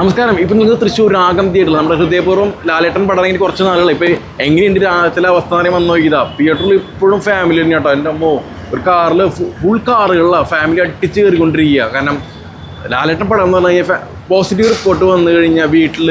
നമസ്കാരം. ഇപ്പം നിങ്ങൾക്ക് തൃശ്ശൂർ രാഗം തിയേറ്ററിൽ നമ്മുടെ ഹൃദയപൂർവം ലാലേട്ടൻ പടങ്ങി കുറച്ച് നാളുകൾ ഇപ്പോൾ എങ്ങനെയുണ്ട് രാജ്യത്തിലെ അവസ്ഥ എന്ന് വന്നു നോക്കിയതാ തിയേറ്ററിൽ ഇപ്പോഴും ഫാമിലി തന്നെ കേട്ടോ എന്റെ അമ്മോ ഒരു കാറിൽ ഫുൾ കാറുകളിലാണ് ഫാമിലി അടിച്ച് കയറിക്കൊണ്ടിരിക്കുക കാരണം ലാലേട്ടൻ പടം എന്ന് പറഞ്ഞു കഴിഞ്ഞാൽ പോസിറ്റീവ് റിപ്പോർട്ട് വന്നു കഴിഞ്ഞാൽ വീട്ടിൽ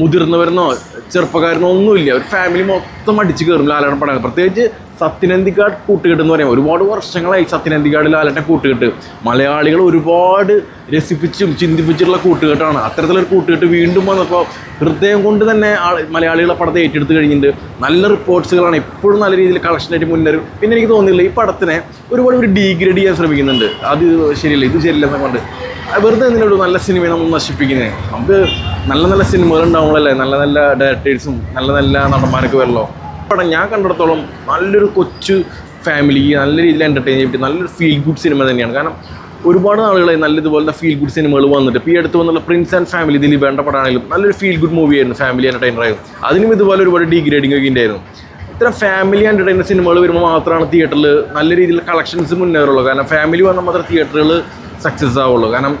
മുതിർന്നവരെന്നോ ചെറുപ്പക്കാരനോ ഒന്നുമില്ല. ഒരു ഫാമിലി മൊത്തം അടിച്ച് കയറും ലാലേട്ടൻ പടം. പ്രത്യേകിച്ച് സത്യനന്ദിക്കാട് കൂട്ടുകെട്ട് എന്ന് പറയാം. ഒരുപാട് വർഷങ്ങളായി സത്യനന്ദിക്കാട് ലാലേട്ടൻ കൂട്ടുകെട്ട്. മലയാളികൾ ഒരുപാട് രസിപ്പിച്ചും ചിന്തിപ്പിച്ചിട്ടുള്ള കൂട്ടുകെട്ടാണ്. അത്തരത്തിലൊരു കൂട്ടുകെട്ട് വീണ്ടും വന്നപ്പോൾ ഹൃദയം കൊണ്ട് തന്നെ മലയാളികളെ പടത്തെ ഏറ്റെടുത്ത് കഴിഞ്ഞിട്ടുണ്ട്. നല്ല റിപ്പോർട്ട്സുകളാണ്. എപ്പോഴും നല്ല രീതിയിൽ കളക്ഷനായിട്ട് മുന്നേറും. പിന്നെ എനിക്ക് തോന്നുന്നില്ല ഈ പടത്തിനെ ഒരുപാട് ഒരു ഡീഗ്രേഡ് ചെയ്യാൻ ശ്രമിക്കുന്നുണ്ട്. അത് ശരിയല്ല ഇത് ശരിയല്ല എന്നൊക്കെ കൊണ്ട് വെറുതെ എന്തിനൊരു നല്ല സിനിമയെ നമ്മൾ നശിപ്പിക്കുന്നത് നമുക്ക് നല്ല നല്ല സിനിമകൾ ഉണ്ടാവുമ്പോഴല്ലേ നല്ല നല്ല ഡയറക്ടേഴ്സും നല്ല നല്ല നടന്മാരൊക്കെ വരല്ലോ പടം ഞാൻ കണ്ടിടത്തോളം നല്ലൊരു കൊച്ചു ഫാമിലി നല്ല രീതിയിൽ എന്റർടൈൻ ചെയ്തിട്ട് നല്ലൊരു ഫീൽ ഗുഡ് സിനിമ തന്നെയാണ്. കാരണം ഒരുപാട് നാളുകളായി നല്ല ഇതുപോലത്തെ ഫീൽ ഗുഡ് സിനിമകൾ വന്നിട്ട് ഇപ്പോൾ ഈ അടുത്ത് വന്നുള്ള പ്രിൻസ് ആൻഡ് ഫാമിലി ഇതിൽ വേണ്ട പടമാണെങ്കിലും നല്ലൊരു ഫീൽ ഗുഡ് മൂവി ആയിരുന്നു ഫാമിലി എന്റർടൈനർ ആയിരുന്നു. അതിനും ഇതുപോലെ ഒരുപാട് ഡീഗ്രേഡിംഗ് ഒക്കെ ഉണ്ടായിരുന്നു. ഇത്തരം ഫാമിലി എന്റർടൈനർ സിനിമകൾ വരുമ്പോൾ മാത്രമാണ് തിയേറ്ററിൽ നല്ല രീതിയിൽ കളക്ഷൻസ് മുന്നേറുള്ളൂ. കാരണം ഫാമിലി വന്നാൽ മാത്രമേ തിയേറ്ററുകൾ സക്സസ് ആവുള്ളൂ. കാരണം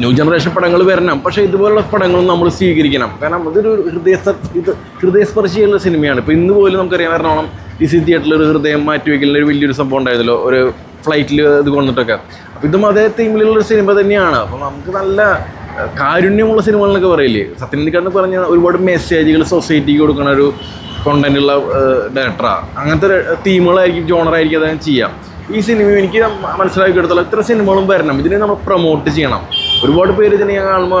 ന്യൂ ജനറേഷൻ പടങ്ങൾ വരണം. പക്ഷേ ഇതുപോലുള്ള പടങ്ങളും നമ്മൾ സ്വീകരിക്കണം. കാരണം ഇതൊരു ഹൃദയ ഇത് ഹൃദയസ്പർശിയുള്ള സിനിമയാണ്. ഇപ്പോൾ ഇന്ന് പോലും നമുക്കറിയാം എറണാകുളം ഈ സി തിയേറ്ററിൽ ഒരു ഹൃദയം മാറ്റി വയ്ക്കലിന് ഒരു വലിയൊരു സംഭവം ഉണ്ടായതല്ലോ. ഒരു ഫ്ലൈറ്റിൽ ഇത് കൊണ്ടിട്ടൊക്കെ. അപ്പോൾ ഇതും അതേ തീമിലുള്ളൊരു സിനിമ തന്നെയാണ്. അപ്പോൾ നമുക്ക് നല്ല കാരുണ്യമുള്ള സിനിമകളെന്നൊക്കെ പറയില്ലേ? സത്യനന്ദിക്കാന്ന് പറഞ്ഞ ഒരുപാട് മെസ്സേജുകൾ സൊസൈറ്റിക്ക് കൊടുക്കുന്ന ഒരു കോണ്ടന്റുള്ള ഡയറക്ടറാണ് അങ്ങനത്തെ തീമുകളായിരിക്കും ജോണറായിരിക്കും അദ്ദേഹം ചെയ്യാം. ഈ സിനിമ എനിക്ക് മനസ്സിലാക്കി എടുത്തോളം ഇത്ര സിനിമകളും വരണം. ഇതിനെ നമ്മൾ പ്രൊമോട്ട് ചെയ്യണം. ഒരുപാട് പേര് ഇതിനെ ഞാൻ കാണുമ്പോൾ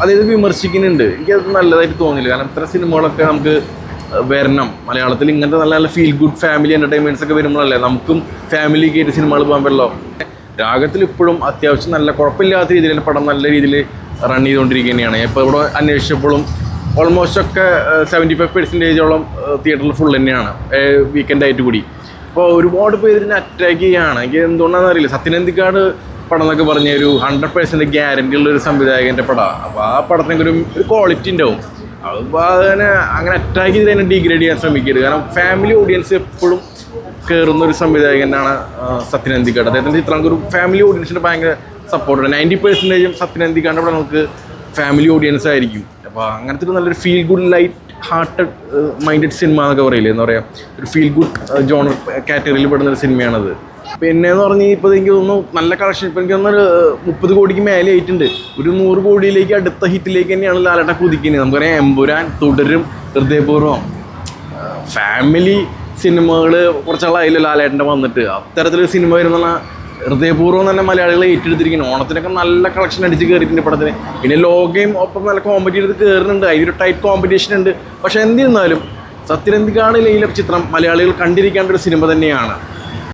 അതായത് വിമർശിക്കുന്നുണ്ട്. എനിക്കത് നല്ലതായിട്ട് തോന്നില്ല കാരണം ഇത്ര സിനിമകളൊക്കെ നമുക്ക് വരണം. മലയാളത്തിൽ ഇങ്ങനത്തെ നല്ല നല്ല ഫീൽ ഗുഡ് ഫാമിലി എന്റർടൈൻമെന്റ്സ് ഒക്കെ വരുമ്പോഴല്ലേ നമുക്കും ഫാമിലി കയറ്റി സിനിമകൾ പോകാൻ പറ്റുള്ളൂ. രാഗത്തിൽ ഇപ്പോഴും അത്യാവശ്യം നല്ല കുഴപ്പമില്ലാത്ത രീതിയിൽ പടം നല്ല രീതിയിൽ റൺ ചെയ്തുകൊണ്ടിരിക്കുക തന്നെയാണ് ഇപ്പോൾ ഇവിടെ അന്വേഷിച്ചപ്പോഴും ഓൾമോസ്റ്റ് ഒക്കെ സെവന്റി ഫൈവ് പെർസെന്റേജോളം തിയേറ്ററിൽ ഫുൾ തന്നെയാണ്. വീക്കെൻഡായിട്ട് കൂടി. അപ്പോൾ ഒരുപാട് പേര് ഇതിനെ അറ്റാക്ക് ചെയ്യുകയാണ് എനിക്ക് എന്തുകൊണ്ടാണെന്ന് അറിയില്ല. സത്യനന്ദിക്കാട് പടം എന്നൊക്കെ പറഞ്ഞ ഒരു ഹൺഡ്രഡ് പേഴ്സന്റ് ഗ്യാരണ്ടി ഉള്ള ഒരു സംവിധായകന്റെ പടമാണ് അപ്പോൾ ആ പടത്തിനൊക്കെ ഒരു ഒരു ക്വാളിറ്റി ഉണ്ടാവും അപ്പോൾ അതിനെ അങ്ങനെ അറ്റാക്ക് ചെയ്ത് തന്നെ ഡിഗ്രേഡ് ചെയ്യാൻ ശ്രമിക്കരുത്. കാരണം ഫാമിലി ഓഡിയൻസ് എപ്പോഴും കയറുന്ന ഒരു സംവിധായകനാണ് സത്യനന്ദിക്കാട് അദ്ദേഹത്തിന്റെ ചിത്രങ്ങൾക്ക് ഒരു ഫാമിലി ഓഡിയൻസിന് ഭയങ്കര സപ്പോർട്ടാണ് നയന്റി പെർസെന്റേജും സത്യനന്ദിക്കാണ്ട് ഇവിടെ നമുക്ക് ഫാമിലി ഓഡിയൻസ് ആയിരിക്കും. അപ്പോൾ അങ്ങനത്തെ ഒരു നല്ലൊരു feel good light hearted minded cinema എന്നൊക്കെ പറയില്ലേ? എന്താ പറയുക ഒരു ഫീൽ ഗുഡ് ജോണർ കാറ്റഗറിയിൽ പെടുന്ന ഒരു സിനിമയാണത് പിന്നെ എന്ന് പറഞ്ഞാൽ ഇപ്പോൾ എനിക്ക് തോന്നുന്നു നല്ല കളക്ഷൻ ഇപ്പോൾ എനിക്ക് തോന്നുന്നു ഒരു മുപ്പത് കോടിക്ക് മേലെ ആയിട്ടുണ്ട്. ഒരു നൂറ് കോടിയിലേക്ക് അടുത്ത ഹിറ്റിലേക്ക് തന്നെയാണ് ലാലട്ട കുതിക്കുന്നത്. നമുക്കറിയാം എമ്പുരാൻ തുടരും ഹൃദയപൂർവം. ഫാമിലി സിനിമകൾ കുറച്ചാളായില്ല ലാലേട്ടന്റെ വന്നിട്ട്. അത്തരത്തിലൊരു സിനിമ വരുന്ന ഹൃദയപൂർവം തന്നെ മലയാളികളെ ഏറ്റെടുത്തിരിക്കുന്നു. ഓണത്തിനൊക്കെ നല്ല കളക്ഷൻ അടിച്ച് കയറിയിട്ടുണ്ട് പടത്തിന്. പിന്നെ ലോകയും ഒപ്പം നല്ല കോമ്പറ്റീവ് എടുത്ത് കയറുന്നുണ്ട് അതിലൊരു ടൈറ്റ് കോമ്പറ്റീഷൻ ഉണ്ട്. പക്ഷേ എന്തിരുന്നാലും സത്യനന്ദിക്കാണ് ലൈലപ്പ് ചിത്രം മലയാളികൾ കണ്ടിരിക്കേണ്ട ഒരു സിനിമ തന്നെയാണ്.